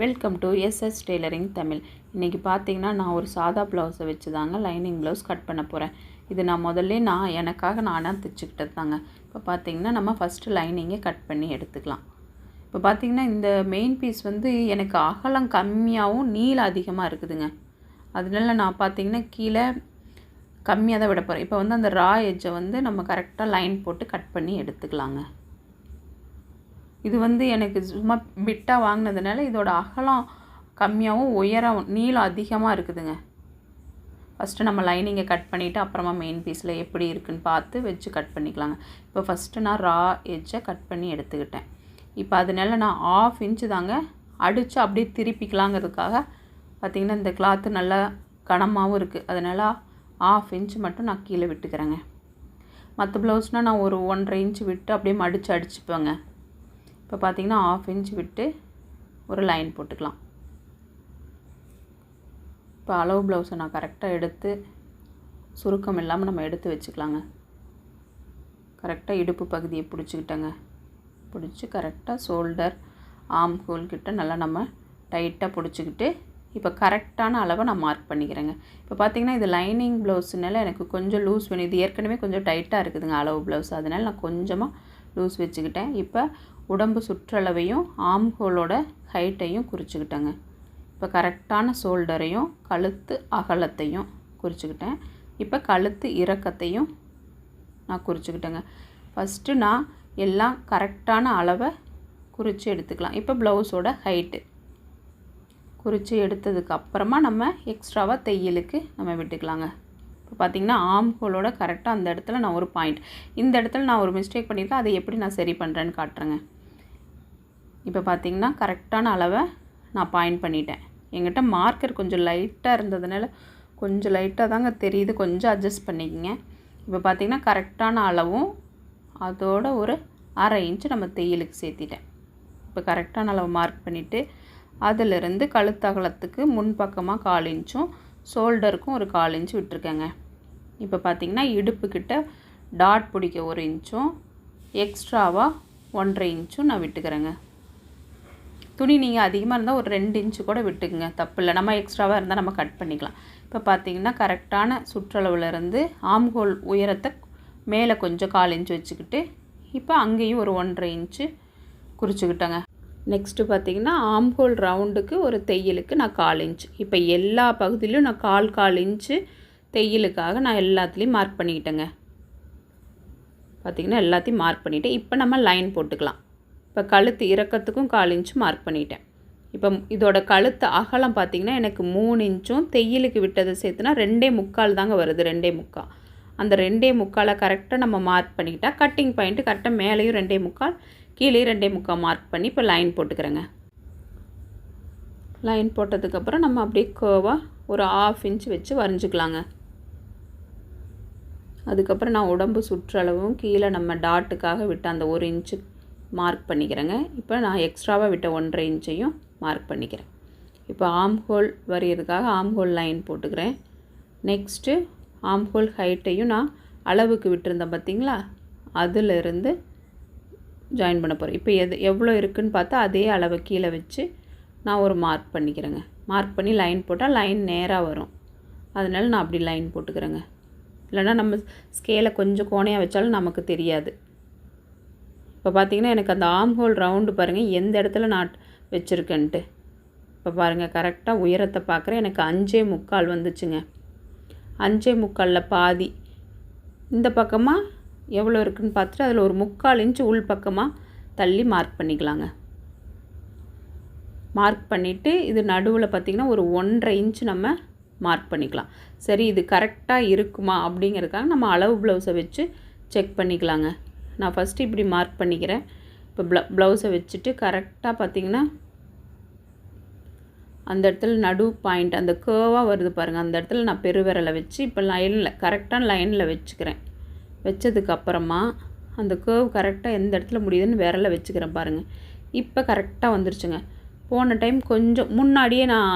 Welcome to SS tailoring Tamil இன்றைக்கி பார்த்தீங்கன்னா நான் ஒரு சாதா ப்ளவுஸை வச்சு தாங்க லைனிங் ப்ளவுஸ் கட் பண்ண போகிறேன் இது நான் முதல்ல நான் எனக்காக நானாக தைச்சிக்கிட்டது தாங்க இப்போ பார்த்தீங்கன்னா நம்ம ஃபஸ்ட்டு லைனிங்கை கட் பண்ணி எடுத்துக்கலாம். இப்போ பார்த்தீங்கன்னா இந்த மெயின் பீஸ் வந்து எனக்கு அகலம் கம்மியாகவும் நீளம் அதிகமாக இருக்குதுங்க. அதனால நான் பார்த்தீங்கன்னா கீழே கம்மியாக தான் விட போகிறேன் இப்போ வந்து அந்த ரா எஜ்ஜை வந்து நம்ம கரெக்டாக லைன் போட்டு கட் பண்ணி எடுத்துக்கலாங்க. இது வந்து எனக்கு சும்மா பிட்டாக வாங்கினதுனால இதோட அகலம் கம்மியாகவும் உயரம் நீளம் அதிகமாக இருக்குதுங்க. ஃபஸ்ட்டு நம்ம லைனிங்கை கட் பண்ணிவிட்டு அப்புறமா மெயின் பீஸில் எப்படி இருக்குன்னு பார்த்து வச்சு கட் பண்ணிக்கலாங்க. இப்போ ஃபஸ்ட்டு நான் ரா எஜ்ஜை கட் பண்ணி எடுத்துக்கிட்டேன். இப்போ அதனால நான் ஆஃப் இன்ச்சு தாங்க அடித்து அப்படியே திருப்பிக்கலாங்கிறதுக்காக பார்த்திங்கன்னா இந்த கிளாத்து நல்லா கனமாகவும் இருக்குது அதனால் ஆஃப் இன்ச் மட்டும் நான் கீழே விட்டுக்கிறேங்க. மற்ற ப்ளவுஸ்னால் நான் ஒரு ஒன்றரை இன்ச்சு விட்டு அப்படியே மடித்து அடிச்சுப்பேங்க. இப்போ பார்த்தீங்கன்னா ஆஃப் இன்ச் விட்டு ஒரு லைன் போட்டுக்கலாம். இப்போ அளவு ப்ளவுஸை நான் கரெக்டாக எடுத்து சுருக்கம் இல்லாமல் நம்ம எடுத்து வச்சுக்கலாங்க. கரெக்டாக இடுப்பு பகுதியை பிடிச்சிக்கிட்டேங்க. பிடிச்சி கரெக்டாக ஷோல்டர் ஆம் ஹோல் கிட்ட நல்லா நம்ம டைட்டாக பிடிச்சிக்கிட்டு இப்போ கரெக்டான அளவை நான் மார்க் பண்ணிக்கிறேங்க. இப்போ பார்த்தீங்கன்னா இது லைனிங் ப்ளவுஸ்னால எனக்கு கொஞ்சம் லூஸ் வேணும். இது ஏற்கனவே கொஞ்சம் டைட்டாக இருக்குதுங்க அளவு ப்ளவுஸ் அதனால் நான் கொஞ்சமாக லூஸ் வச்சுக்கிட்டேன். இப்போ உடம்பு சுற்றளவையும் ஆம்ஹோலோட ஹைட்டையும் குறிச்சிக்கிட்டேங்க. இப்போ கரெக்டான ஷோல்டரையும் கழுத்து அகலத்தையும் குறிச்சிக்கிட்டேன். இப்போ கழுத்து இறக்கத்தையும் நான் குறிச்சிக்கிட்டேங்க. ஃபஸ்ட்டு நான் எல்லாம் கரெக்டான அளவை குறித்து எடுத்துக்கலாம். இப்போ ப்ளவுஸோட ஹைட்டு குறித்து எடுத்ததுக்கு அப்புறமா நம்ம எக்ஸ்ட்ராவாக தையலுக்கு நம்ம விட்டுக்கலாங்க. இப்போ பார்த்திங்கன்னா ஆம்ஹோலோட கரெக்டாக அந்த இடத்துல நான் ஒரு பாயிண்ட் இந்த இடத்துல நான் ஒரு மிஸ்டேக் பண்ணியிருக்கேன். அதை எப்படி நான் சரி பண்ணுறேன்னு காட்டுறேங்க. இப்போ பார்த்திங்கன்னா கரெக்டான அளவை நான் பாயிண்ட் பண்ணிட்டேன். எங்கிட்ட மார்க்கர் கொஞ்சம் லைட்டாக இருந்ததுனால கொஞ்சம் லைட்டாக தாங்க தெரியுது. கொஞ்சம் அட்ஜஸ்ட் பண்ணிக்கங்க. இப்போ பார்த்திங்கன்னா கரெக்டான அளவும் அதோட ஒரு அரை இன்ச்சு நம்ம தையலுக்கு சேர்த்திட்டேன். இப்போ கரெக்டான அளவு மார்க் பண்ணிவிட்டு அதிலிருந்து கழுத்தகலத்துக்கு முன்பக்கமாக கால் இன்ச்சும் ஷோல்டருக்கும் ஒரு கால் இன்ச்சு விட்டுருக்கேங்க. இப்போ பார்த்திங்கன்னா இடுப்புக்கிட்ட டாட் பிடிக்க ஒரு இன்ச்சும் எக்ஸ்ட்ராவாக ஒன்றரை இன்ச்சும் நான் விட்டுக்கிறேங்க. துணி நீங்கள் அதிகமாக இருந்தால் ஒரு ரெண்டு இன்ச்சு கூட விட்டுக்குங்க. தப்பு இல்லை நம்ம எக்ஸ்ட்ராவாக இருந்தால் நம்ம கட் பண்ணிக்கலாம். இப்போ பார்த்தீங்கன்னா கரெக்டான சுற்றளவுலேருந்து ஆம்ஹோல் உயரத்தை மேலே கொஞ்சம் கால் இன்ச்சு வச்சுக்கிட்டு இப்போ அங்கேயும் ஒரு ஒன்றரை இன்ச்சு குறிச்சிக்கிட்டேங்க. நெக்ஸ்ட்டு பார்த்தீங்கன்னா ஆம்ஹோல் ரவுண்டுக்கு ஒரு தையலுக்கு நான் கால் இன்ச் இப்போ எல்லா பகுதியிலும் நான் கால் கால் இன்ச்சு தையலுக்காக நான் எல்லாத்துலேயும் மார்க் பண்ணிக்கிட்டேங்க. பார்த்திங்கன்னா எல்லாத்தையும் மார்க் பண்ணிவிட்டு இப்போ நம்ம லைன் போட்டுக்கலாம். இப்போ கழுத்து இறக்கத்துக்கும் கால் இன்ச்சு மார்க் பண்ணிட்டேன். இப்போ இதோட கழுத்து அகலம் பார்த்திங்கன்னா எனக்கு மூணு இன்ச்சும் தையலுக்கு விட்டதை சேர்த்துனா ரெண்டே முக்கால் தாங்க வருது ரெண்டே முக்கால் அந்த ரெண்டே முக்காலை கரெக்டாக நம்ம மார்க் பண்ணிக்கிட்டால் கட்டிங் பாயிண்ட்டு கரெக்டாக மேலேயும் ரெண்டே முக்கால் கீழே ரெண்டே முக்கால் மார்க் பண்ணி இப்போ லைன் போட்டுக்கிறேங்க. லைன் போட்டதுக்கப்புறம் நம்ம அப்படியே கோவாக ஒரு ஆஃப் இன்ச் வச்சு வரைஞ்சிக்கலாங்க. அதுக்கப்புறம் நான் உடம்பு சுற்றளவும் கீழே நம்ம டாட்டுக்காக விட்ட அந்த ஒரு இன்ச்சு மார்க் பண்ணிக்கிறேங்க. இப்போ நான் எக்ஸ்ட்ராவாக விட்ட ஒன்றரை இன்ச்சையும் மார்க் பண்ணிக்கிறேன். இப்போ ஆம் ஹோல் வரையிறதுக்காக ஆம் ஹோல் லைன் போட்டுக்கிறேன். நெக்ஸ்ட்டு ஆம் ஹோல் ஹைட்டையும் நான் அளவுக்கு விட்டுருந்தேன் பார்த்தீங்களா அதிலிருந்து ஜாயின் பண்ண போகிறேன் இப்போ எது எவ்வளோ இருக்குதுன்னு பார்த்தா அதே அளவை கீழே வச்சு நான் ஒரு மார்க் பண்ணிக்கிறேங்க. மார்க் பண்ணி லைன் போட்டால் லைன் நேராக வரும். அதனால நான் அப்படி லைன் போட்டுக்கிறேங்க. இல்லைனா நம்ம ஸ்கேலை கொஞ்சம் கோணையாக வச்சாலும் நமக்கு தெரியாது. இப்போ பார்த்திங்கன்னா எனக்கு அந்த ஆம் ஹோல் ரவுண்டு பாருங்கள் எந்த இடத்துல நான் வச்சுருக்கேன்ட்டு. இப்போ பாருங்கள் கரெக்டாக உயரத்தை பார்க்குறேன். எனக்கு அஞ்சே முக்கால் வந்துச்சுங்க. அஞ்சே முக்காலில் பாதி. இந்த பக்கமாக எவ்வளோ இருக்குதுன்னு பார்த்துட்டு அதில் ஒரு முக்கால் இன்ச்சு உள் பக்கமாக தள்ளி மார்க் பண்ணிக்கலாங்க. மார்க் பண்ணிவிட்டு இது நடுவில் பார்த்திங்கன்னா ஒரு ஒன்றரை இன்ச்சு நம்ம மார்க் பண்ணிக்கலாம். சரி இது கரெக்டாக இருக்குமா அப்படிங்கிறதுக்காக நம்ம அளவு ப்ளவுஸை வச்சு செக் பண்ணிக்கலாங்க. நான் ஃபஸ்ட்டு இப்படி மார்க் பண்ணிக்கிறேன். இப்போ ப்ள ப்ளவுஸை வச்சுட்டு கரெக்டாக பார்த்திங்கன்னா அந்த இடத்துல நடு பாயிண்ட் அந்த கேர்வாக வருது பாருங்கள் அந்த இடத்துல நான் பெருவிரலை வச்சு இப்போ லைனில் கரெக்டான லைனில் வச்சுக்கிறேன். வச்சதுக்கப்புறமா அந்த கேர்வ் கரெக்டாக எந்த இடத்துல முடியுதுன்னு விரலை வச்சுக்கிறேன் பாருங்கள் இப்போ கரெக்டாக வந்துருச்சுங்க. போன டைம் கொஞ்சம் முன்னாடியே நான்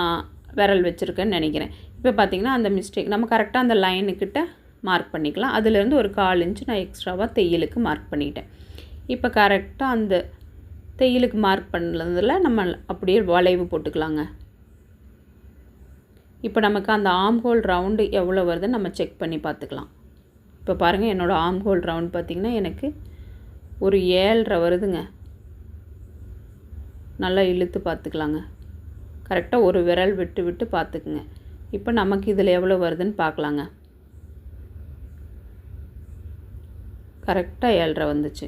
விரல் வச்சுருக்கேன்னு நினைக்கிறேன். இப்போ பார்த்திங்கன்னா அந்த மிஸ்டேக் நம்ம கரெக்டாக அந்த லைனுக்கிட்ட மார்க் பண்ணிக்கலாம். அதுலேருந்து ஒரு கால் இன்ச்சு நான் எக்ஸ்ட்ராவாக தையலுக்கு மார்க் பண்ணிட்டேன். இப்போ கரெக்டாக அந்த தையலுக்கு மார்க் பண்ணதில் நம்ம அப்படியே வளைவு போட்டுக்கலாங்க. இப்போ நமக்கு அந்த ஆம்ஹோல் ரவுண்டு எவ்வளோ வருதுன்னு நம்ம செக் பண்ணி பார்த்துக்கலாம். இப்போ பாருங்கள் என்னோடய ஆம்ஹோல் ரவுண்ட் பார்த்திங்கன்னா எனக்கு ஒரு ஏழரை வருதுங்க. நல்லா இழுத்து பார்த்துக்கலாங்க. கரெக்டாக ஒரு விரல் விட்டு விட்டு பார்த்துக்குங்க. இப்போ நமக்கு இதில் எவ்வளோ வருதுன்னு பார்க்கலாங்க. கரெக்டாக ஏழரை வந்துச்சு.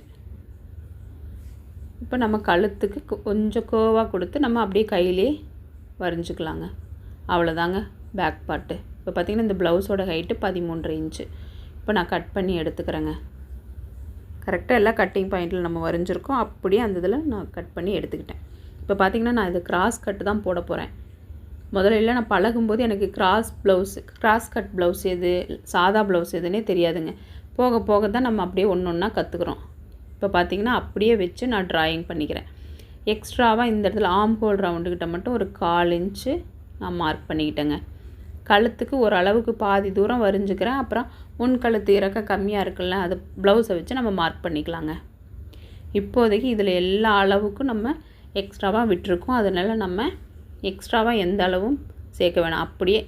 இப்போ நம்ம கழுத்துக்கு கொஞ்சம் கோவாக கொடுத்து நம்ம அப்படியே கையிலே வரைஞ்சிக்கலாங்க. அவ்வளோதாங்க பேக் பார்ட்டு இப்போ பார்த்திங்கன்னா இந்த ப்ளவுஸோட ஹைட்டு பதிமூன்று இன்ச்சு இப்போ நான் கட் பண்ணி எடுத்துக்கிறேங்க. கரெக்டாக எல்லா கட்டிங் பாயிண்டில் நம்ம வரைஞ்சிருக்கோம். அப்படியே அந்த இதில் நான் கட் பண்ணி எடுத்துக்கிட்டேன். இப்போ பார்த்திங்கன்னா நான் இது கிராஸ் கட்டு தான் போட போகிறேன் முதல்ல நான் பழகும்போது எனக்கு cross blouse cross cut blouse எது சாதா ப்ளவுஸ் எதுன்னே தெரியாதுங்க. போக போக தான் நம்ம அப்படியே ஒன்று ஒன்றா கற்றுக்குறோம் இப்போ பார்த்திங்கன்னா அப்படியே வச்சு நான் ட்ராயிங் பண்ணிக்கிறேன். எக்ஸ்ட்ராவாக இந்த இடத்துல ஆம் ஹோல் ரவுண்டுக்கிட்ட மட்டும் ஒரு கால் இன்ச்சு நான் மார்க் பண்ணிக்கிட்டேங்க. கழுத்துக்கு ஓரளவுக்கு பாதி தூரம் வரைஞ்சிக்கிறேன். அப்புறம் முன் கழுத்து இறக்க கம்மியாக இருக்குல்ல அது ப்ளவுஸை வச்சு நம்ம மார்க் பண்ணிக்கலாங்க. இப்போதைக்கு இதில் எல்லா அளவுக்கும் நம்ம எக்ஸ்ட்ராவாக விட்டுருக்கோம். அதனால் நம்ம எக்ஸ்ட்ராவாக எந்த அளவும் சேர்க்க வேணாம். அப்படியே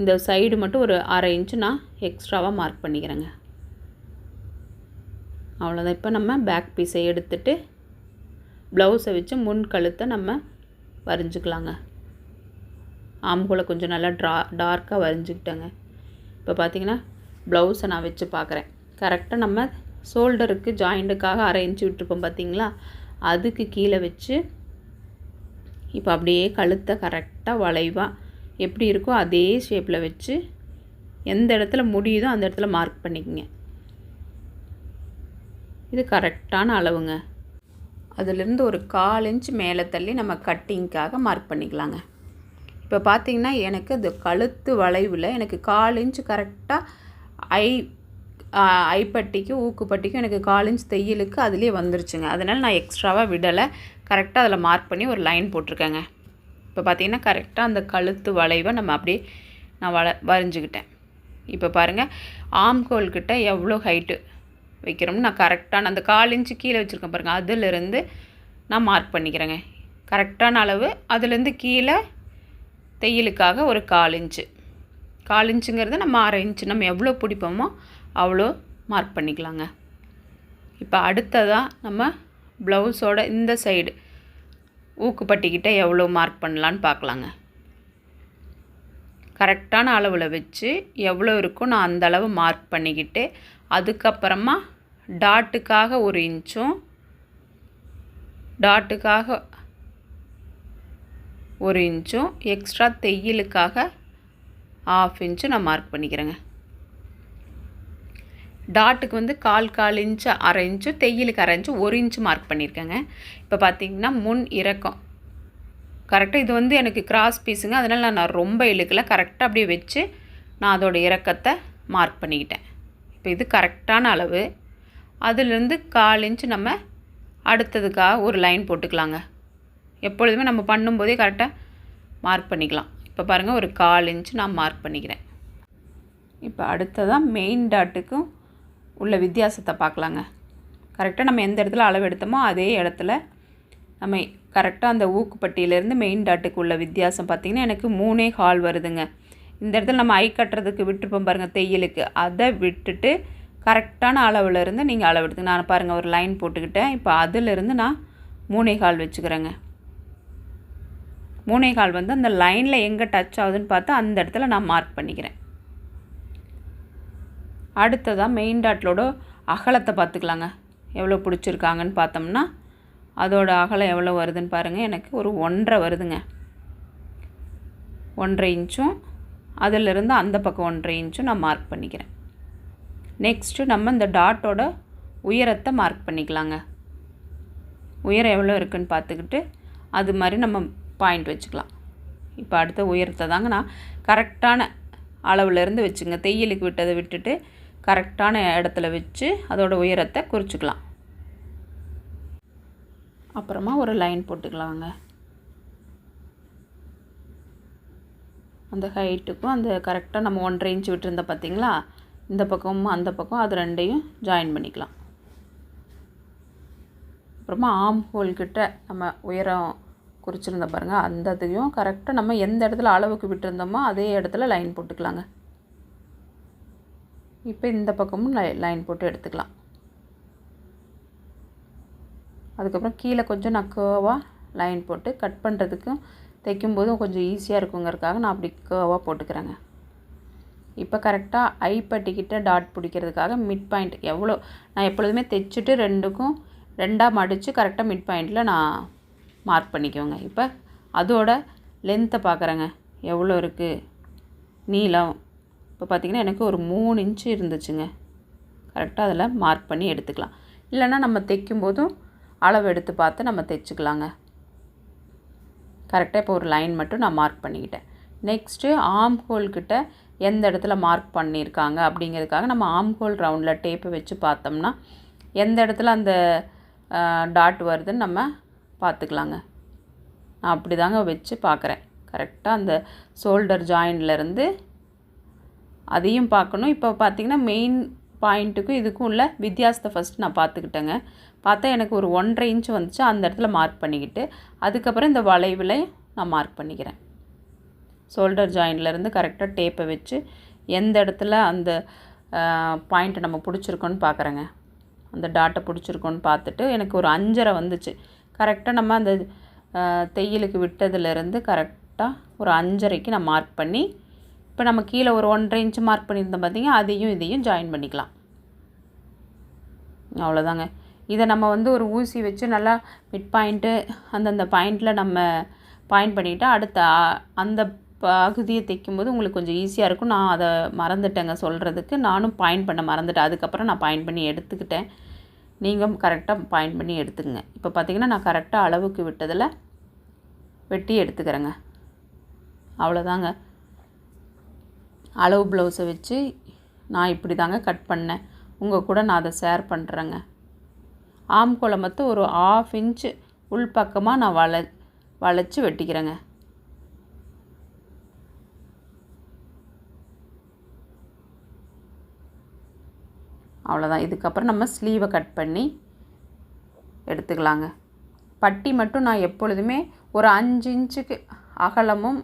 இந்த சைடு மட்டும் ஒரு அரை இன்ச்சு நான் எக்ஸ்ட்ராவாக மார்க் பண்ணிக்கிறேங்க. அவ்வளோதான் இப்போ நம்ம பேக் பீஸை எடுத்துட்டு ப்ளவுஸை வச்சு முன் கழுத்தை நம்ம வரைஞ்சிக்கலாங்க. ஆம்புகளை கொஞ்சம் நல்லா ட்ரா டார்க்காக வரைஞ்சிக்கிட்டேங்க. இப்போ பார்த்திங்கன்னா ப்ளவுஸை நான் வச்சு பார்க்குறேன் கரெக்டாக நம்ம ஷோல்டருக்கு ஜாயிண்ட்டுக்காக அரை இன்ச்சு விட்டுருப்போம் பார்த்திங்களா அதுக்கு கீழே வச்சு இப்போ அப்படியே கழுத்தை கரெக்டாக வளைவாக எப்படி இருக்கோ அதே ஷேப்பில் வச்சு எந்த இடத்துல முடியுதோ அந்த இடத்துல மார்க் பண்ணிக்கோங்க. இது கரெக்டான அளவுங்க. அதிலிருந்து ஒரு கால் இன்ச் மேலே தள்ளி நம்ம கட்டிங்க்காக மார்க் பண்ணிக்கலாங்க. இப்போ பார்த்தீங்கன்னா எனக்கு அது கழுத்து வளைவில் எனக்கு கால் இன்ச் கரெக்டாக ஐ ஐப்பட்டிக்கும் ஊக்குப்பட்டிக்கும் எனக்கு கால் இன்ச் தையலுக்கு அதுலேயே வந்துருச்சுங்க. அதனால் நான் எக்ஸ்ட்ராவாக விடலை. கரெக்டாக அதில் மார்க் பண்ணி ஒரு லைன் போட்டிருக்கேங்க. இப்போ பார்த்தீங்கன்னா கரெக்டாக அந்த கழுத்து வளைவை நம்ம அப்படியே நான் வள வரைஞ்சிக்கிட்டேன். இப்போ பாருங்கள் ஆம்கோல்கிட்ட எவ்வளோ ஹைட்டு வைக்கிறோம்னு நான் கரெக்டான அந்த கால் இன்ச்சு கீழே வச்சுருக்கேன் பாருங்கள் அதிலிருந்து நான் மார்க் பண்ணிக்கிறேங்க. கரெக்டான அளவு அதுலேருந்து கீழே தையலுக்காக ஒரு கால் இன்ச்சு. கால் இன்ச்சுங்கிறது நம்ம அரை இன்ச்சு நம்ம எவ்வளோ பிடிப்போமோ அவ்வளோ மார்க் பண்ணிக்கலாங்க. இப்போ அடுத்ததாக நம்ம ப்ளவுஸோட இந்த சைடு ஊக்குப்பட்டிக்கிட்ட எவ்வளோ மார்க் பண்ணலான்னு பார்க்கலாங்க. கரெக்டான அளவில் வச்சு எவ்வளோ இருக்கோ நான் அந்த அளவு மார்க் பண்ணிக்கிட்டு அதுக்கப்புறமா டாட்டுக்காக ஒரு இன்ச்சும் டாட்டுக்காக ஒரு இன்ச்சும் எக்ஸ்ட்ரா தையலுக்காக ஆஃப் இன்ச்சும் நான் மார்க் பண்ணிக்கிறேங்க. டாட்டுக்கு வந்து கால் கால் இன்ச்சு அரை இன்ச்சு தையலுக்கு அரை இன்ச்சு ஒரு இன்ச்சு மார்க் பண்ணியிருக்கேங்க. இப்போ பார்த்தீங்கன்னா முன் இறக்கம். கரெக்டாக இது வந்து எனக்கு கிராஸ் பீஸுங்க அதனால் நான் ரொம்ப இழுக்கலை. கரெக்டாக அப்படியே வச்சு நான் அதோடய இறக்கத்தை மார்க் பண்ணிக்கிட்டேன். இப்போ இது கரெக்டான அளவு. அதுலேருந்து கால் இன்ச்சு நம்ம அடுத்ததுக்காக ஒரு லைன் போட்டுக்கலாங்க. எப்பொழுதுமே நம்ம பண்ணும்போதே கரெக்டாக மார்க் பண்ணிக்கலாம். இப்போ பாருங்கள் ஒரு கால் இன்ச்சு நான் மார்க் பண்ணிக்கிறேன். இப்போ அடுத்ததாக மெயின் டாட்டுக்கும் உள்ள வித்தியாசத்தை பார்க்கலாங்க. கரெக்டாக நம்ம எந்த இடத்துல அளவு எடுத்தோமோ அதே இடத்துல நம்ம கரெக்டாக அந்த ஊக்குப்பட்டியிலேருந்து மெயின் டாட்டுக்கு உள்ள வித்தியாசம் பார்த்திங்கன்னா எனக்கு மூணே ஹால் வருதுங்க. இந்த இடத்துல நம்ம ஐ கட்டுறதுக்கு விட்டுருப்போம் பாருங்கள் தையலுக்கு. அதை விட்டுட்டு கரெக்டான அளவில் இருந்து நீங்கள் அளவு எடுத்து நான் பாருங்கள் ஒரு லைன் போட்டுக்கிட்டேன். இப்போ அதிலிருந்து நான் மூணே கால் வச்சுக்கிறேங்க. மூணே கால் வந்து அந்த லைனில் எங்கே டச் ஆகுதுன்னு பார்த்து அந்த இடத்துல நான் மார்க் பண்ணிக்கிறேன். அடுத்ததாக மெயின் டாட்லோட அகலத்தை பார்த்துக்கலாங்க. எவ்வளோ பிடிச்சிருக்காங்கன்னு பார்த்தோம்னா அதோட அகலம் எவ்வளோ வருதுன்னு பாருங்கள் எனக்கு ஒரு ஒன்றரை வருதுங்க. ஒன்றரை இன்ச்சும் அதிலிருந்து அந்த பக்கம் ஒன்றரை இன்ச்சும் நான் மார்க் பண்ணிக்கிறேன். நெக்ஸ்ட்டு நம்ம இந்த டாட்டோட உயரத்தை மார்க் பண்ணிக்கலாங்க. உயரம் எவ்வளோ இருக்குன்னு பார்த்துக்கிட்டு அது மாதிரி நம்ம பாயிண்ட் வச்சுக்கலாம். இப்போ அடுத்த உயரத்தை தாங்க நான் கரெக்டான அளவுலேருந்து வச்சுங்க. தையலுக்கு விட்டதை விட்டுட்டு கரெக்டான இடத்துல வச்சு அதோடய உயரத்தை குறிச்சிக்கலாம். அப்புறமா ஒரு லைன் போட்டுக்கலாங்க. அந்த ஹைட்டுக்கும் அந்த கரெக்டாக நம்ம ஒன்றரை இன்ச் விட்டுருந்த பார்த்தீங்களா இந்த பக்கமும் அந்த பக்கம் அது ரெண்டையும் ஜாயின் பண்ணிக்கலாம். அப்புறமா ஆம் ஹோல் கிட்ட நம்ம உயரம் குறிச்சிருந்த பாருங்கள் அந்த இதையும் கரெக்டாக நம்ம எந்த இடத்துல அளவுக்கு விட்டுருந்தோமோ அதே இடத்துல லைன் போட்டுக்கலாங்க. இப்போ இந்த பக்கமும் லை லைன் போட்டு எடுத்துக்கலாம். அதுக்கப்புறம் கீழே கொஞ்சம் நக்கவாக லைன் போட்டு கட் பண்ணுறதுக்கும் தைக்கும்போதும் கொஞ்சம் ஈஸியாக இருக்குங்கிறதுக்காக நான் அப்படி கேர்வாக போட்டுக்கிறேங்க. இப்போ கரெக்டாக ஐப்பட்டிக்கிட்ட டாட் பிடிக்கிறதுக்காக மிட் பாயிண்ட் எவ்வளோ நான் எப்பொழுதுமே தைச்சிட்டு ரெண்டுக்கும் ரெண்டாக மடித்து கரெக்டாக மிட் பாயிண்டில் நான் மார்க் பண்ணிக்குவேங்க. இப்போ அதோட லென்த்தை பார்க்குறேங்க எவ்வளோ இருக்குது நீளம். இப்போ பார்த்திங்கன்னா எனக்கு ஒரு மூணு இன்ச்சு இருந்துச்சுங்க. கரெக்டாக அதில் மார்க் பண்ணி எடுத்துக்கலாம். இல்லைன்னா நம்ம தைக்கும்போதும் அளவு எடுத்து பார்த்து நம்ம தைச்சிக்கலாங்க. கரெக்டாக இப்போ ஒரு லைன் மட்டும் நான் மார்க் பண்ணிக்கிட்டேன். நெக்ஸ்ட்டு ஆம் ஹோல்கிட்ட எந்த இடத்துல மார்க் பண்ணியிருக்காங்க அப்படிங்கிறதுக்காக நம்ம ஆம் ஹோல் ரவுண்டில் டேப்பை வச்சு பார்த்தோம்னா எந்த இடத்துல அந்த டாட் வருதுன்னு நம்ம பார்த்துக்கலாங்க. நான் அப்படி தாங்க வச்சு பார்க்குறேன். கரெக்டாக அந்த ஷோல்டர் ஜாயின்லேருந்து அதையும் பார்க்கணும். இப்போ பார்த்திங்கன்னா மெயின் பாயிண்ட்டுக்கும் இதுக்கும் உள்ள வித்தியாசத்தை ஃபஸ்ட் நான் பார்த்துக்கிட்டேங்க. பார்த்தா எனக்கு ஒரு ஒன்றரை இன்ச் வந்துச்சு. அந்த இடத்துல மார்க் பண்ணிக்கிட்டு அதுக்கப்புறம் இந்த வளைவில் நான் மார்க் பண்ணிக்கிறேன். ஷோல்டர் ஜாயின்லேருந்து கரெக்டாக டேப்பை வச்சு எந்த இடத்துல அந்த பாயிண்ட்டை நம்ம பிடிச்சிருக்கோன்னு பார்க்குறேங்க அந்த டாட்டை பிடிச்சிருக்கோன்னு பார்த்துட்டு எனக்கு ஒரு அஞ்சரை வந்துச்சு. கரெக்டாக நம்ம அந்த தையலுக்கு விட்டதுலேருந்து கரெக்டாக ஒரு அஞ்சரைக்கு நான் மார்க் பண்ணி இப்போ நம்ம கீழே ஒரு ஒன்றரை இன்ச்சு மார்க் பண்ணியிருந்தோம் பார்த்தீங்க அதையும் இதையும் ஜாயின் பண்ணிக்கலாம். அவ்வளோதாங்க இதை நம்ம வந்து ஒரு ஊசி வச்சு நல்லா மிட் பாயிண்ட்டு அந்தந்த பாயிண்டில் நம்ம பாயிண்ட் பண்ணிவிட்டு அடுத்த அந்த பகுதியை தைக்கும்போது உங்களுக்கு கொஞ்சம் ஈஸியாக இருக்கும். நான் அதை மறந்துட்டேங்க சொல்கிறதுக்கு நானும் பாயிண்ட் பண்ண மறந்துட்டேன். அதுக்கப்புறம் நான் பாயிண்ட் பண்ணி எடுத்துக்கிட்டேன். நீங்கள் கரெக்டாக பாயிண்ட் பண்ணி எடுத்துக்கங்க. இப்போ பார்த்தீங்கன்னா நான் கரெக்டாக அளவுக்கு விட்டதில் வெட்டி எடுத்துக்கிறேங்க. அவ்வளோதாங்க. அளவு ப்ளவுஸை வச்சு நான் இப்படி தாங்க கட் பண்ணேன். உங்கள் கூட நான் அதை ஷேர் பண்ணுறேங்க ஆம் மட்டும் ஒரு ஆஃப் இன்ச்சு உள்பக்கமாக நான் வள வளைச்சி வெட்டிக்கிறேங்க. அவ்வளோதான் இதுக்கப்புறம் நம்ம ஸ்லீவை கட் பண்ணி எடுத்துக்கலாங்க. பட்டி மட்டும் நான் எப்பொழுதுமே ஒரு அஞ்சு இன்ச்சுக்கு அகலமும்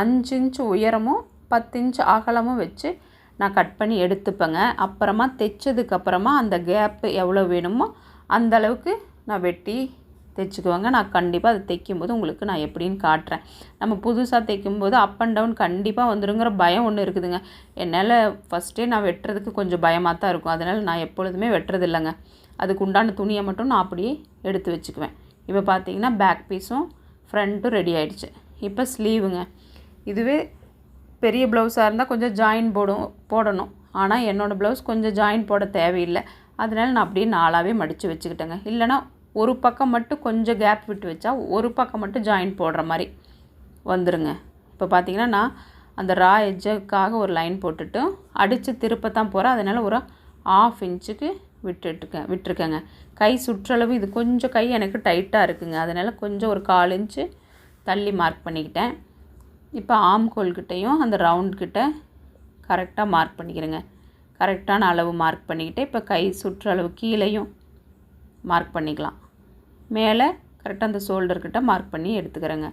அஞ்சு இன்ச்சு உயரமும் பத்து இன்ச்சு அகலமும் வச்சு நான் கட் பண்ணி எடுத்துப்பேங்க. அப்புறமா தைச்சதுக்கப்புறமா அந்த கேப்பு எவ்வளோ வேணுமோ அந்தளவுக்கு நான் வெட்டி தைச்சிக்குவேங்க. நான் கண்டிப்பாக அதை தைக்கும்போது உங்களுக்கு நான் எப்படின்னு காட்டுறேன். நம்ம புதுசாக தைக்கும்போது அப் அண்ட் டவுன் கண்டிப்பாக வந்துடுங்கிற பயம் ஒன்று இருக்குதுங்க. என்னால் ஃபஸ்ட்டே நான் வெட்டுறதுக்கு கொஞ்சம் பயமாக தான் இருக்கும். அதனால் நான் எப்பொழுதுமே வெட்டுறது இல்லைங்க அதுக்கு உண்டான துணியை மட்டும் நான் அப்படியே எடுத்து வச்சுக்குவேன். இப்போ பார்த்தீங்கன்னா பேக் பீஸும் ஃப்ரண்ட்டும் ரெடி ஆகிடுச்சு இப்போ ஸ்லீவுங்க இதுவே பெரிய ப்ளவுஸாக இருந்தால் கொஞ்சம் ஜாயின் போடும் போடணும். ஆனால் என்னோடய ப்ளவுஸ் கொஞ்சம் ஜாயின் போட தேவையில்லை. அதனால் நான் அப்படியே நாளாகவே மடித்து வச்சுக்கிட்டேங்க. இல்லைனா ஒரு பக்கம் மட்டும் கொஞ்சம் கேப் விட்டு வச்சா ஒரு பக்கம் மட்டும் ஜாயின் போடுற மாதிரி வந்துருங்க. இப்போ பார்த்தீங்கன்னா நான் அந்த ரா எஜ்ஜுக்காக ஒரு லைன் போட்டுட்டு அடித்து திருப்பத்தான் போகிறேன் அதனால் ஒரு ஆஃப் இன்ச்சுக்கு விட்டுட்டுருக்கேன் விட்டுருக்கேங்க. கை சுற்றளவு இது கொஞ்சம் கை எனக்கு டைட்டாக இருக்குங்க. அதனால் கொஞ்சம் ஒரு கால் இன்ச்சு தள்ளி மார்க் பண்ணிக்கிட்டேன். இப்போ ஆம்கோல்கிட்டையும் அந்த ரவுண்ட்கிட்ட கரெக்டாக மார்க் பண்ணிக்கிறேங்க. கரெக்டான அளவு மார்க் பண்ணிக்கிட்டு இப்போ கை சுற்றளவு கீழேயும் மார்க் பண்ணிக்கலாம். மேலே கரெக்டாக அந்த ஷோல்டர்கிட்ட மார்க் பண்ணி எடுத்துக்கிறேங்க.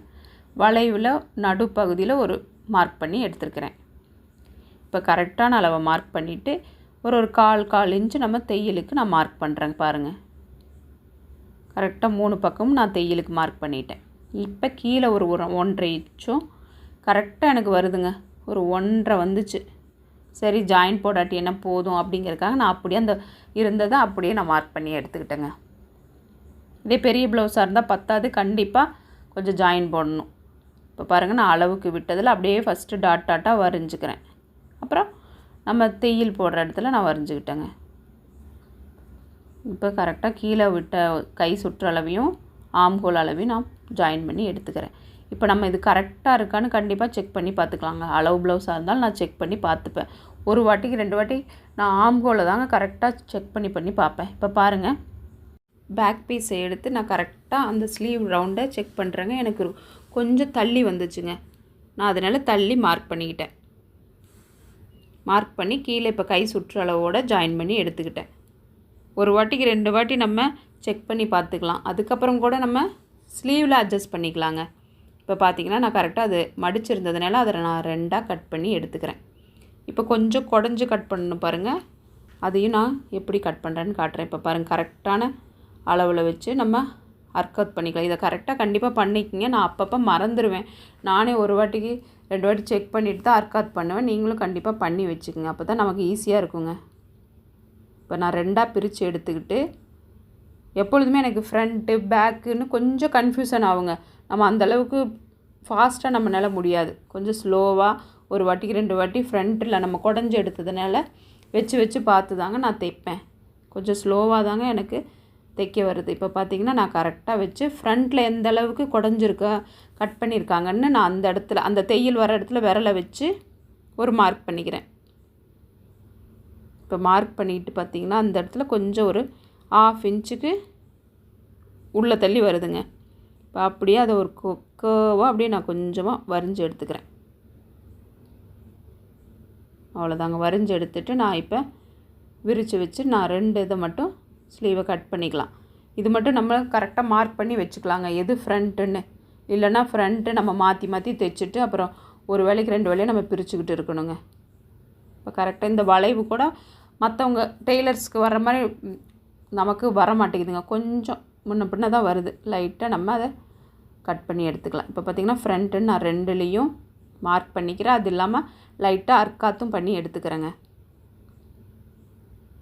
வளைவில் நடுப்பகுதியில் ஒரு மார்க் பண்ணி எடுத்துருக்கிறேன். இப்போ கரெக்டான அளவை மார்க் பண்ணிவிட்டு ஒரு ஒரு கால் கால் இன்ச்சு நம்ம தையலுக்கு நான் மார்க் பண்ணுறேங்க பாருங்கள் கரெக்டாக மூணு பக்கமும் நான் தையலுக்கு மார்க் பண்ணிட்டேன். இப்போ கீழே ஒரு ஒரு ஒன்றரை இன்ச்சும் கரெக்டாக எனக்கு வருதுங்க. ஒரு ஒன்றரை வந்துச்சு. சரி ஜாயின் போடாட்டி என்ன போதும் அப்படிங்கிறதுக்காக நான் அப்படியே அந்த இருந்ததை அப்படியே நான் மார்க் பண்ணி எடுத்துக்கிட்டேங்க. இதே பெரிய ப்ளவுஸாக இருந்தால் பத்தாது. கண்டிப்பாக கொஞ்சம் ஜாயின் போடணும். இப்போ பாருங்கள் நான் அளவுக்கு விட்டதில் அப்படியே ஃபஸ்ட்டு டாட் டாட்டாக வரைஞ்சிக்கிறேன். அப்புறம் நம்ம தையல் போடுற இடத்துல நான் வரைஞ்சிக்கிட்டேங்க. இப்போ கரெக்டாக கீழே விட்ட கை சுற்றளவையும் ஆம்கோல் அளவையும் நான் ஜாயின் பண்ணி எடுத்துக்கிறேன். இப்போ நம்ம இது கரெக்டாக இருக்கான்னு கண்டிப்பாக செக் பண்ணி பார்த்துக்கலாங்க. அளவு ப்ளவுஸாக இருந்தாலும் நான் செக் பண்ணி பார்த்துப்பேன். ஒரு வாட்டிக்கு ரெண்டு வாட்டி நான் ஆம்கோவில் தாங்க கரெக்டாக செக் பண்ணி பண்ணி பார்ப்பேன். இப்போ பாருங்கள் பேக் பீஸை எடுத்து நான் கரெக்டாக அந்த ஸ்லீவ் ரவுண்டை செக் பண்ணுறேங்க எனக்கு கொஞ்சம் தள்ளி வந்துச்சுங்க. நான் அதனால் தள்ளி மார்க் பண்ணிக்கிட்டேன். மார்க் பண்ணி கீழே இப்போ கை சுற்றளவோடு ஜாயின் பண்ணி எடுத்துக்கிட்டேன். ஒரு வாட்டிக்கு ரெண்டு வாட்டி நம்ம செக் பண்ணி பார்த்துக்கலாம். அதுக்கப்புறம் கூட நம்ம ஸ்லீவில் அட்ஜஸ்ட் பண்ணிக்கலாங்க. இப்போ பார்த்தீங்கன்னா நான் கரெக்டாக அது மடிச்சிருந்ததுனால அதை நான் ரெண்டாக கட் பண்ணி எடுத்துக்கிறேன். இப்போ கொஞ்சம் குடஞ்சி கட் பண்ணணும் பாருங்கள் அதையும் நான் எப்படி கட் பண்ணுறேன்னு காட்டுறேன். இப்போ பாருங்கள் கரெக்டான அளவில் வச்சு நம்ம அர்க்கவுட் பண்ணிக்கலாம். இதை கரெக்டாக கண்டிப்பாக பண்ணிக்கிங்க. நான் அப்பப்போ மறந்துடுவேன் நானே ஒரு வாட்டிக்கு ரெண்டு வாட்டி செக் பண்ணிவிட்டு தான் அர்க்கவுட் பண்ணுவேன். நீங்களும் கண்டிப்பாக பண்ணி வச்சுக்கோங்க. அப்போ தான் நமக்கு ஈஸியாக இருக்குங்க. இப்போ நான் ரெண்டாக பிரித்து எடுத்துக்கிட்டு எப்பொழுதுமே எனக்கு ஃப்ரண்ட்டு பேக்குன்னு கொஞ்சம் கன்ஃபியூஷன் ஆகுங்க. நம்ம அந்தளவுக்கு ஃபாஸ்ட்டாக நம்மளால் முடியாது. கொஞ்சம் ஸ்லோவாக ஒரு வாட்டிக்கு ரெண்டு வாட்டி ஃப்ரண்ட்டில் நம்ம குடஞ்சி எடுத்ததுனால வச்சு வச்சு பார்த்து தாங்க நான் தைப்பேன். கொஞ்சம் ஸ்லோவாக தாங்க எனக்கு தைக்க வருது. இப்போ பார்த்தீங்கன்னா நான் கரெக்டாக வச்சு ஃப்ரண்ட்டில் எந்த அளவுக்கு குடஞ்சிருக்கா கட் பண்ணியிருக்காங்கன்னு நான் அந்த இடத்துல அந்த தையல் வர இடத்துல விரலை வச்சு ஒரு மார்க் பண்ணிக்கிறேன். இப்போ மார்க் பண்ணிட்டு பார்த்தீங்கன்னா அந்த இடத்துல கொஞ்சம் ஒரு ஆஃப் இன்ச்சுக்கு உள்ளே தள்ளி வருதுங்க. இப்போ அப்படியே அதை ஒரு கொக்கோவாக அப்படியே நான் கொஞ்சமாக வரைஞ்சி எடுத்துக்கிறேன். அவ்வளோதாங்க. வரைஞ்சி எடுத்துட்டு நான் இப்போ விரித்து வச்சு நான் ரெண்டு இதை மட்டும் ஸ்லீவை கட் பண்ணிக்கலாம். இது மட்டும் நம்ம கரெக்டாக மார்க் பண்ணி வச்சுக்கலாங்க. எது ஃப்ரண்ட்டுன்னு இல்லைன்னா ஃப்ரண்ட்டு நம்ம மாற்றி மாற்றி தைச்சிட்டு அப்புறம் ஒரு வேலைக்கு ரெண்டு வேலையை நம்ம பிரிச்சுக்கிட்டு இருக்கணுங்க. இப்போ கரெக்டாக இந்த வளைவு கூட மற்றவங்க டெய்லர்ஸ்க்கு வர மாதிரி நமக்கு வர மாட்டேங்குதுங்க கொஞ்சம் முன்ன பின்ன தான் வருது. லைட்டாக நம்ம அதை கட் பண்ணி எடுத்துக்கலாம். இப்போ பார்த்திங்கன்னா ஃப்ரண்ட்டு நான் ரெண்டுலேயும் மார்க் பண்ணிக்கிறேன். அது இல்லாமல் லைட்டாக அர்க்காத்தும் பண்ணி எடுத்துக்கிறேங்க.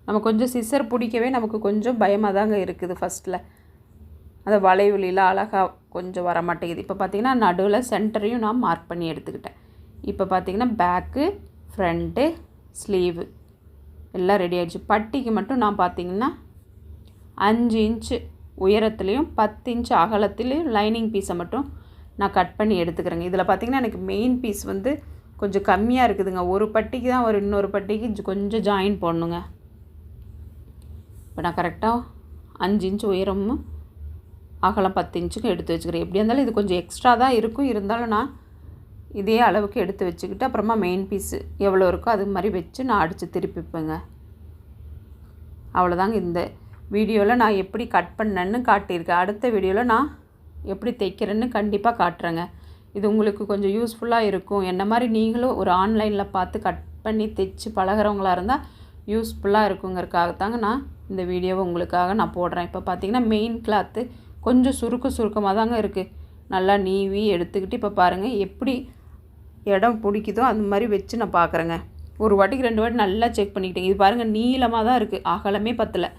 நம்ம கொஞ்சம் சிசர் பிடிக்கவே நமக்கு கொஞ்சம் பயமாக தாங்க இருக்குது ஃபஸ்ட்டில் அந்த வளைவுலாம் அழகாக கொஞ்சம் வர மாட்டேங்குது இப்போ பார்த்திங்கன்னா நடுவில் சென்டரையும் நான் மார்க் பண்ணி எடுத்துக்கிட்டேன். இப்போ பார்த்திங்கன்னா பேக்கு ஃப்ரண்ட்டு ஸ்லீவு எல்லாம் ரெடி ஆகிடுச்சு பட்டிக்கு மட்டும் நான் பார்த்தீங்கன்னா அஞ்சு இன்ச்சு உயரத்துலேயும் பத்து இன்ச்சு அகலத்துலேயும் லைனிங் பீஸை மட்டும் நான் கட் பண்ணி எடுத்துக்கிறேங்க. இதில் பார்த்திங்கன்னா எனக்கு மெயின் பீஸ் வந்து கொஞ்சம் கம்மியாக இருக்குதுங்க. ஒரு பட்டிக்கு தான் ஒரு இன்னொரு பட்டிக்கு கொஞ்சம் ஜாயின் போடணுங்க. இப்போ நான் கரெக்டாக அஞ்சு இன்ச்சு உயரமும் அகலம் பத்து இன்ச்சுக்கும் எடுத்து வச்சுக்கிறேன். எப்படியா இருந்தாலும் இது கொஞ்சம் எக்ஸ்ட்ரா தான் இருக்கும். இருந்தாலும் நான் இதே அளவுக்கு எடுத்து வச்சுக்கிட்டு அப்புறமா மெயின் பீஸு எவ்வளோ இருக்கோ அது மாதிரி வச்சு நான் அடித்து திருப்பிப்பேங்க. அவ்வளோதாங்க இந்த வீடியோவில் நான் எப்படி கட் பண்ணேன்னு காட்டியிருக்கேன் அடுத்த வீடியோவில் நான் எப்படி தைக்கிறேன்னு கண்டிப்பாக காட்டுறேங்க. இது உங்களுக்கு கொஞ்சம் யூஸ்ஃபுல்லாக இருக்கும். என்ன மாதிரி நீங்களும் ஒரு ஆன்லைனில் பார்த்து கட் பண்ணி தைச்சு பழகிறவங்களாக இருந்தால் யூஸ்ஃபுல்லாக இருக்குங்கிறதுக்காகத்தாங்க நான் இந்த வீடியோவை உங்களுக்காக நான் போடுறேன். இப்போ பார்த்திங்கன்னா மெயின் கிளாத்து கொஞ்சம் சுருக்க சுருக்கமாக தாங்க இருக்குது நல்லா நீவி எடுத்துக்கிட்டு இப்போ பாருங்கள் எப்படி இடம் பிடிக்குதோ அந்த மாதிரி வச்சு நான் பார்க்குறேங்க ஒரு வாட்டிக்கு ரெண்டு வாட்டி நல்லா செக் பண்ணிக்கிட்டேங்க. இது பாருங்கள் நீளமாக தான் இருக்குது அகலமே பத்தலை.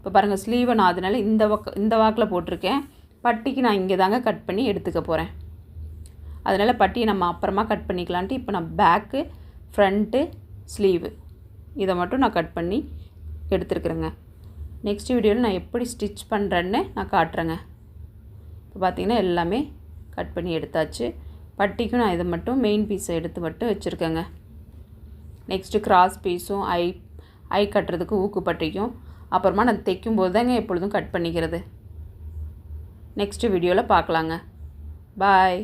இப்போ பாருங்கள் ஸ்லீவை நான் அதனால இந்த வாக்கு இந்த வாக்கில் போட்டிருக்கேன். பட்டிக்கு நான் இங்கே தாங்க கட் பண்ணி எடுத்துக்க போகிறேன் அதனால் பட்டியை நம்ம அப்புறமா கட் பண்ணிக்கலான்ட்டு இப்போ நான் பேக்கு ஃப்ரண்ட்டு ஸ்லீவு இதை மட்டும் நான் கட் பண்ணி எடுத்துருக்குறேங்க. நெக்ஸ்ட் வீடியோவில் நான் எப்படி ஸ்டிச் பண்ணுறேன்னு நான் காட்டுறேங்க. இப்போ பார்த்திங்கன்னா எல்லாமே கட் பண்ணி எடுத்தாச்சு. பட்டிக்கும் நான் இதை மட்டும் மெயின் பீஸை எடுத்து மட்டும் வச்சுருக்கேங்க. நெக்ஸ்ட்டு கிராஸ் பீஸும் ஐ ஐ கட்டுறதுக்கு ஊக்கு பட்டிக்கும் அப்புறமா நான் தைக்கும்போது தாங்க எப்பொழுதும் கட் பண்ணிக்கிறது. நெக்ஸ்ட் வீடியோவில் பார்க்கலாங்க. பாய்